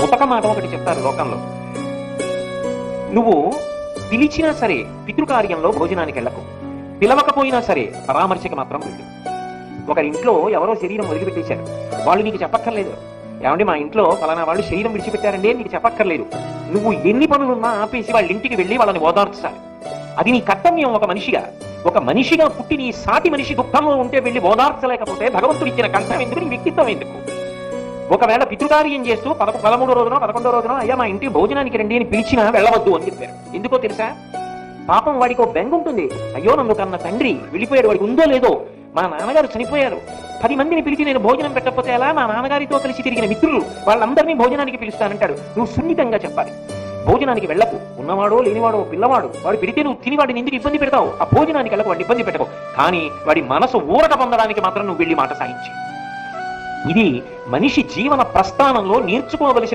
ముతక మాట ఒకటి చెప్తారు లోకంలో. నువ్వు పిలిచినా సరే పితృకార్యంలో భోజనానికి వెళ్ళకు. పిలవకపోయినా సరే పరామర్శకి మాత్రం వెళ్ళు. ఒకరి ఇంట్లో ఎవరో శరీరం వదిలిపెట్టేశారు. వాళ్ళు నీకు చెప్పక్కర్లేదు. ఏమండి మా ఇంట్లో ఫలానా వాళ్ళు శరీరం విడిచిపెట్టారండి అని నీకు చెప్పక్కర్లేదు. నువ్వు ఎన్ని పనులున్నా ఆపేసి వాళ్ళ ఇంటికి వెళ్ళి వాళ్ళని ఓదార్చాలి. అది నీ కర్తవ్యం ఒక మనిషిగా. ఒక మనిషిగా పుట్టి నీ సాటి మనిషి దుఃఖంలో ఉంటే వెళ్ళి ఓదార్చలేకపోతే భగవంతుడు ఇచ్చిన కంఠం ఎందుకు? నీ వ్యక్తిత్వం ఎందుకు? ఒకవేళ పితృకార్యం చేస్తూ పదకొ పదమూడో రోజున పదకొండో రోజున అయ్యా మా ఇంటి భోజనానికి రండి అని పిలిచినా వెళ్ళవద్దు అని చెప్పారు. ఎందుకో తెలుసా? పాపం వాడికి ఒక బెంగ ఉంటుంది. అయ్యో నన్ను కన్న తండ్రి వెళ్ళిపోయాడు. వాడికి ఉందో లేదో మా నాన్నగారు చనిపోయారు. పది మందిని పిలిచి నేను భోజనం పెట్టకపోతే ఎలా మా నాన్నగారితో కలిసి తిరిగిన మిత్రులు వాళ్ళందరినీ భోజనానికి పిలుస్తానంటాడు. నువ్వు సున్నితంగా చెప్పాలి. భోజనానికి వెళ్ళకు. ఉన్నవాడో లేనివాడో పిల్లవాడు. వాడు పిలితే నువ్వు తిని వాడిని ఎందుకు ఇబ్బంది పెడతావు? ఆ భోజనానికి వెళ్ళకు. వాడిని ఇబ్బంది పెట్టకు. కానీ వాడి మనసు ఊరట పొందడానికి మాత్రం నువ్వు వెళ్ళి మాట సాగించి ఇది మనిషి జీవన ప్రస్థానంలో నేర్చుకోవలసిన